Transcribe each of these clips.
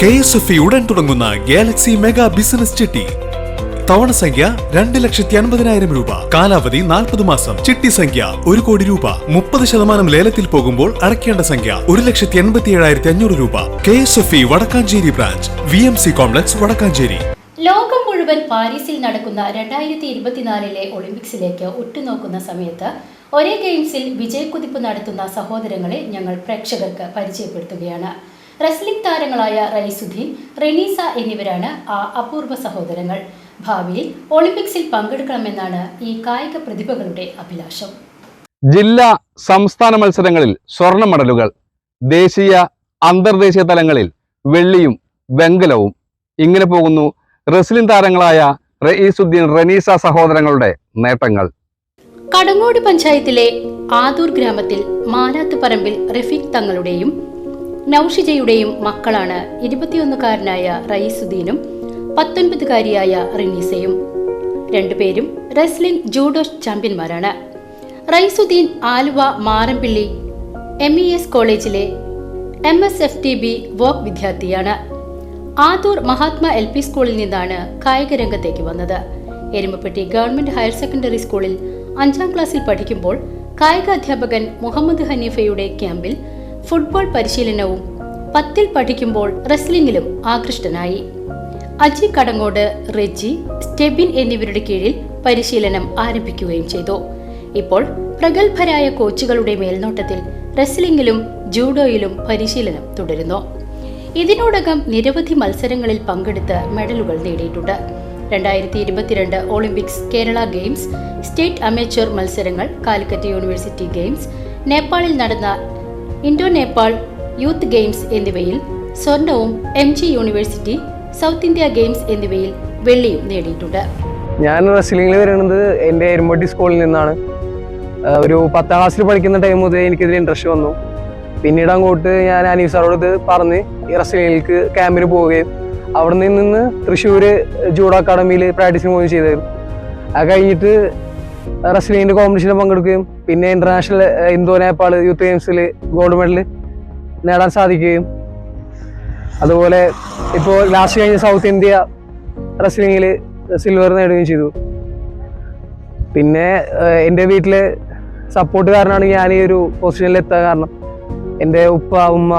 K S F E ഉടൻ തുടങ്ങുന്ന Galaxy mega business ചിട്ടി. തവണ സംഖ്യ രണ്ട് ലക്ഷത്തി അൻപതിനായിരം രൂപ. കാലാവധി നാൽപ്പത് മാസം. ചിട്ടി സംഖ്യ ഒരു കോടി രൂപ. മുപ്പത് ശതമാനം ലേലത്തിൽ പോകുമ്പോൾ അടയ്ക്കേണ്ട സംഖ്യ ഒരു ലക്ഷത്തി എൺപത്തി ഏഴായിരത്തി അഞ്ഞൂറ് രൂപ. K S F E Vadakkanchery branch. V M C complex Vadakkanchery. ലോകം മുഴുവൻ പാരീസിൽ നടക്കുന്ന രണ്ടായിരത്തി ഇരുപത്തിനാലിലെ ഒളിമ്പിക്സിലേക്ക് ഉറ്റുനോക്കുന്ന സമയത്ത് ഒരേ ഗെയിംസിൽ വിജയക്കുതിപ്പ് നടത്തുന്ന സഹോദരങ്ങളെ ഞങ്ങൾ പ്രേക്ഷകർക്ക് പരിചയപ്പെടുത്തുകയാണ്. റെസ്ലിംഗ് താരങ്ങളായ റൈസുദ്ദീൻ റെനീസ എന്നിവരാണ് ആ അപൂർവ സഹോദരങ്ങൾ. ഭാവിയിൽ ഒളിമ്പിക്സിൽ പങ്കെടുക്കണമെന്നാണ് ഈ കായിക പ്രതിഭകളുടെ അഭിലാഷം. ജില്ലാ സംസ്ഥാന മത്സരങ്ങളിൽ സ്വർണ മെഡലുകൾ ദേശീയ അന്തർദേശീയ തലങ്ങളിൽ വെള്ളിയും വെങ്കലവും. ഇങ്ങനെ പോകുന്നു റെസ്ലിംഗ് താരങ്ങളായ റയീസുദ്ദീൻ റനീസ സഹോദരങ്ങളുടെ നേട്ടങ്ങൾ. കടങ്ങോട് പഞ്ചായത്തിലെ ആദൂർ ഗ്രാമത്തിൽ മാനാത്ത് പറമ്പിൽ റഫീഖ് തങ്ങളുടെയും നൌഷിജയുടെയും മക്കളാണ് ഇരുപത്തിയൊന്നുകാരനായ റയീസുദ്ദീനും പത്തൊൻപതുകാരിയായ റിനീസയും. രണ്ടുപേരും wrestling judo ചാമ്പ്യന്മാരാണ്. Raisuddin Aluva Marampilly M E S കോളേജിലെ M S F T B voc വിദ്യാർത്ഥിയാണ്. ആദൂർ മഹാത്മാ എൽ പി സ്കൂളിൽ നിന്നാണ് കായിക രംഗത്തേക്ക് വന്നത്. എരുമപ്പെട്ടി ഗവൺമെന്റ് ഹയർ സെക്കൻഡറി സ്കൂളിൽ അഞ്ചാം ക്ലാസ്സിൽ പഠിക്കുമ്പോൾ കായിക അധ്യാപകൻ മുഹമ്മദ് ഹനീഫയുടെ ക്യാമ്പിൽ ഫുട്ബോൾ പരിശീലനവും പത്തിൽ പഠിക്കുമ്പോൾ റെസ്ലിംഗിലും ആകൃഷ്ടനായി. അജി കടങ്ങോട് റെജി സ്റ്റെബിൻ എന്നിവരുടെ കീഴിൽ പരിശീലനം ആരംഭിക്കുകയും ചെയ്തു. ഇപ്പോൾ പ്രഗത്ഭരായ കോച്ചുകളുടെ മേൽനോട്ടത്തിൽ റെസ്ലിംഗിലും ജൂഡോയിലും പരിശീലനം തുടരുന്നു. ഇതിനോടകം നിരവധി മത്സരങ്ങളിൽ പങ്കെടുത്ത് മെഡലുകൾ നേടിയിട്ടുണ്ട്. രണ്ടായിരത്തി ഇരുപത്തിരണ്ട് Olympics Kerala games state amateur മത്സരങ്ങൾ കാലിക്കറ്റ് യൂണിവേഴ്സിറ്റി ഗെയിംസ് നേപ്പാളിൽ നടന്ന ഇൻഡോ നേപ്പാൾ യൂത്ത് ഗെയിംസ് എന്നിവയിൽ സ്വർണവും M G university south India games എന്നിവയിൽ വെള്ളിയും നേടിയിട്ടുണ്ട്. ഞാൻ റെസ്ലിംഗിൽ വരുന്നത് എന്റെ എരുമ്പട്ടി സ്കൂളിൽ നിന്നാണ്. ഒരു പത്താം ക്ലാസ്സിൽ പഠിക്കുന്ന ടൈം മുതൽ എനിക്കിതിൽ ഇൻട്രസ്റ്റ് വന്നു. പിന്നീട് അങ്ങോട്ട് ഞാൻ അനീഫ് സാറോട് ഇത് പറഞ്ഞ് റെസ്ലിംഗിലേക്ക് ക്യാമ്പിന് പോവുകയും അവിടെ നിന്ന് തൃശ്ശൂർ ജൂഡോ അക്കാഡമിയിൽ പ്രാക്ടീസിന് പോവുകയും ചെയ്തായിരുന്നു. അത് കഴിഞ്ഞിട്ട് റെസ്ലിംഗിന്റെ കോമ്പറ്റീഷനിൽ പങ്കെടുക്കുകയും പിന്നെ ഇന്റർനാഷണൽ ഇന്തോ നേപ്പാൾ യൂത്ത് ഗെയിംസിൽ ഗോൾഡ് മെഡൽ നേടാൻ സാധിക്കുകയും. അതുപോലെ ഇപ്പോൾ ലാസ്റ്റ് കഴിഞ്ഞ സൗത്ത് ഇന്ത്യ റെസ്ലിംഗിൽ സിൽവർ നേടുകയും ചെയ്തു. പിന്നെ എന്റെ വീട്ടിലെ സപ്പോർട്ട് കാരണമാണ് ഞാൻ ഈ ഒരു പൊസിഷനിൽ എത്താൻ കാരണം. എന്റെ ഉപ്പ ഉമ്മ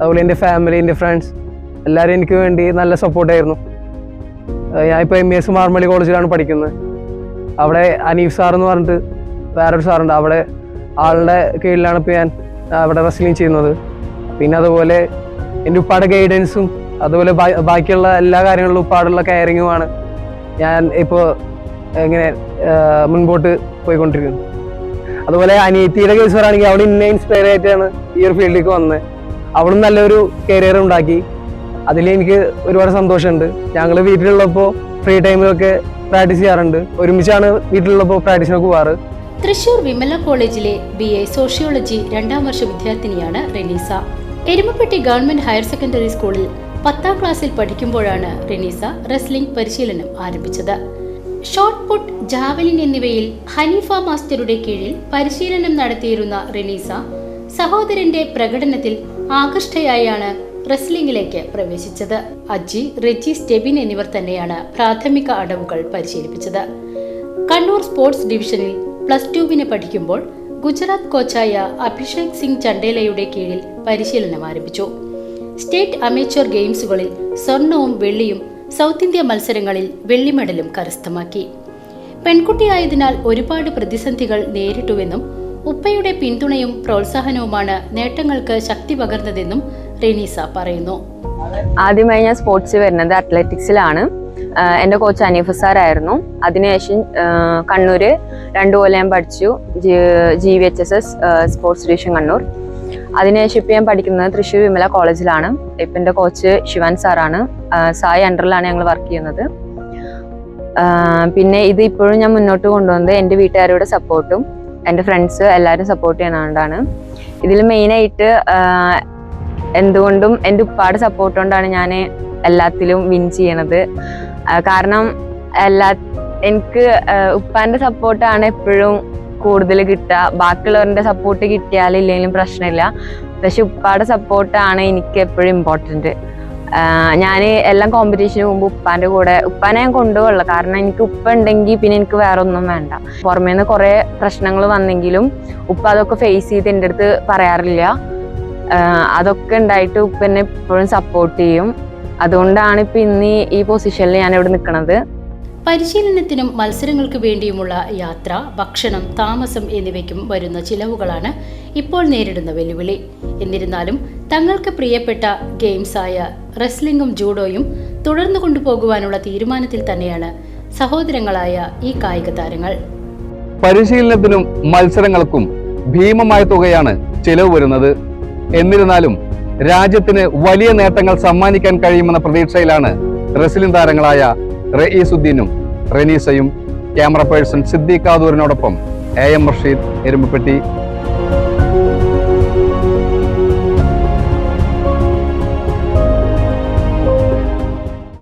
അതുപോലെ എന്റെ ഫാമിലി എന്റെ ഫ്രണ്ട്സ് എല്ലാവരും എനിക്ക് വേണ്ടി നല്ല സപ്പോർട്ടായിരുന്നു ഞാനിപ്പോൾ എം എസ് മാർമലി കോളേജിലാണ് പഠിക്കുന്നത്. അവിടെ അനീഫ് സാർ എന്ന് പറഞ്ഞിട്ട് വേറൊരു സാറുണ്ട്. അവിടെ ആളുടെ കീഴിലാണ് ഇപ്പോൾ ഞാൻ അവിടെ റെസ്ലിംഗ് ചെയ്യുന്നത്. പിന്നെ അതുപോലെ എന്റെ ഉപ്പാടെ ഗൈഡൻസും അതുപോലെ ബാക്കിയുള്ള എല്ലാ കാര്യങ്ങളിലും ഉപ്പാടുള്ള കെയറിങ്ങുമാണ് ഞാൻ ഇപ്പോൾ ഇങ്ങനെ മുൻപോട്ട് പോയിക്കൊണ്ടിരിക്കുന്നത്. അതുപോലെ അനിയത്തിയുടെ കേസ് പറയുകയാണെങ്കിൽ അവിടെ ഇന്നെ ഇൻസ്പയർ ആയിട്ടാണ് ഈ ഒരു ഫീൽഡിലേക്ക് വന്നത്. അവളും നല്ലൊരു കരിയർ ഉണ്ടാക്കി. അതിൽ എനിക്ക് ഒരുപാട് സന്തോഷമുണ്ട്. ഞങ്ങൾ വീട്ടിലുള്ളപ്പോൾ ഫ്രീ ടൈമിലൊക്കെ പ്രാക്ടീസ് ചെയ്യാറുണ്ട്. ഒരുമിച്ചാണ് വീട്ടിലുള്ളപ്പോൾ പ്രാക്ടീസിനൊക്കെ പോവാറ്. തൃശൂർ വിമല കോളേജിലെ ബി എ സോഷ്യോളജി രണ്ടാം വർഷ വിദ്യാർത്ഥിനിയാണ് Renisa. Erumapetty government higher secondary സ്കൂളിൽ പത്താം ക്ലാസ്സിൽ പഠിക്കുമ്പോഴാണ് റെനീസ റെസ്ലിംഗ് പരിശീലനം ആരംഭിച്ചത്. ഷോട്ട് പുട്ട് ജാവലിൻ എന്നിവയിൽ ഹനീഫ മാസ്റ്ററുടെ കീഴിൽ പരിശീലനം നടത്തിയിരുന്ന റെനീസ സഹോദരന്റെ പ്രകടനത്തിൽ ആകൃഷ്ടയായാണ് റെസ്ലിംഗിലേക്ക് പ്രവേശിച്ചത്. അജി റെജി സ്റ്റെബിൻ എന്നിവർ തന്നെയാണ് പ്രാഥമിക അടവുകൾ പരിശീലിപ്പിച്ചത്. കണ്ണൂർ സ്പോർട്സ് ഡിവിഷനിൽ പ്ലസ് ടുവിന് പഠിക്കുമ്പോൾ ഗുജറാത്ത് കോച്ചായ അഭിഷേക് സിംഗ് ചണ്ടേലയുടെ കീഴിൽ പരിശീലനം ആരംഭിച്ചു. സ്റ്റേറ്റ് അമേച്ചർ ഗെയിംസുകളിൽ സ്വർണവും വെള്ളിയും സൗത്ത് ഇന്ത്യ മത്സരങ്ങളിൽ വെള്ളി മെഡലും കരസ്ഥമാക്കി. പെൺകുട്ടിയായതിനാൽ ഒരുപാട് പ്രതിസന്ധികൾ നേരിട്ടുവെന്നും ഉപ്പയുടെ പിന്തുണയും പ്രോത്സാഹനവുമാണ് നേട്ടങ്ങൾക്ക് ശക്തി പകർന്നതെന്നും റെനീസ പറയുന്നു. ആദ്യമായി ഞാൻ സ്പോർട്സ് വരുന്നത് അത്ലറ്റിക്സിലാണ്. എന്റെ കോച്ച് അനീഫ് സാറായിരുന്നു. അതിനുശേഷം കണ്ണൂർ രണ്ടു കൊല്ലം ഞാൻ പഠിച്ചു. G V H S S sports division Kannur. അതിനുശേഷം ഇപ്പം ഞാൻ പഠിക്കുന്നത് തൃശ്ശൂർ വിമല കോളേജിലാണ്. ഇപ്പം എന്റെ കോച്ച് ശിവാൻ സാറാണ്. സായി അണ്ടറിലാണ് ഞങ്ങൾ വർക്ക് ചെയ്യുന്നത്. പിന്നെ ഇത് ഇപ്പോഴും ഞാൻ മുന്നോട്ട് കൊണ്ടുവന്നത് എന്റെ വീട്ടുകാരുടെ സപ്പോർട്ടും എന്റെ ഫ്രണ്ട്സ് എല്ലാവരും സപ്പോർട്ട് ചെയ്യുന്നതുകൊണ്ടാണ്. ഇതിൽ മെയിനായിട്ട് എന്തുകൊണ്ടും എന്റെ ഉപ്പാട് സപ്പോർട്ട് കൊണ്ടാണ് ഞാൻ എല്ലാത്തിലും വിൻ ചെയ്യണത്. കാരണം എല്ലാ എനിക്ക് ഉപ്പാന്റെ സപ്പോർട്ടാണ് എപ്പോഴും കൂടുതൽ കിട്ടുക. ബാക്കിയുള്ളവരുടെ സപ്പോർട്ട് കിട്ടിയാലില്ലെങ്കിലും പ്രശ്നമില്ല. പക്ഷെ ഉപ്പാടെ സപ്പോർട്ടാണ് എനിക്ക് എപ്പോഴും ഇമ്പോർട്ടന്റ് ഞാൻ എല്ലാം കോമ്പറ്റീഷന് പോകുമ്പോൾ ഉപ്പാന്റെ കൂടെ ഉപ്പാനെ ഞാൻ കൊണ്ടുപോകുള്ളൂ. കാരണം എനിക്ക് ഉപ്പ ഉണ്ടെങ്കിൽ പിന്നെ എനിക്ക് വേറെ ഒന്നും വേണ്ട. പുറമേ നിന്ന് കുറേ പ്രശ്നങ്ങൾ വന്നെങ്കിലും ഉപ്പ അതൊക്കെ ഫേസ് ചെയ്ത് എന്റെ അടുത്ത് പറയാറില്ല. അതൊക്കെ ഉണ്ടായിട്ട് ഉപ്പ എന്നെ എപ്പോഴും സപ്പോർട്ട് ചെയ്യും. അതുകൊണ്ടാണ് ഇപ്പം ഇന്ന് ഈ- ഈ പൊസിഷനിൽ ഞാൻ ഇവിടെ നിൽക്കുന്നത് പരിശീലനത്തിനും മത്സരങ്ങൾക്ക് വേണ്ടിയുമുള്ള യാത്ര ഭക്ഷണം താമസം എന്നിവയ്ക്കും വരുന്ന ചിലവുകളാണ് ഇപ്പോൾ നേരിടുന്ന വെല്ലുവിളി. എന്നിരുന്നാലും തങ്ങൾക്ക് പ്രിയപ്പെട്ട ഗെയിംസായ റെസ്ലിംഗും ജൂഡോയും തുടർന്നു കൊണ്ടുപോകുവാനുള്ള തീരുമാനത്തിൽ തന്നെയാണ് സഹോദരങ്ങളായ ഈ കായിക താരങ്ങൾ. പരിശീലനത്തിനും മത്സരങ്ങൾക്കും ഭീമമായ തുകയാണ് ചിലവ് വരുന്നത്. എന്നിരുന്നാലും രാജ്യത്തിന് വലിയ നേട്ടങ്ങൾ സമ്മാനിക്കാൻ കഴിയുമെന്ന പ്രതീക്ഷയിലാണ് റെസ്ലിംഗ് താരങ്ങളായ റയീസുദ്ദീനും റനീസയും ക്യാമറ പേഴ്സൺ സിദ്ദീഖ് കാദൂരിനോടൊപ്പം എ എം റഷീദ് എരുമ്പപ്പെട്ടി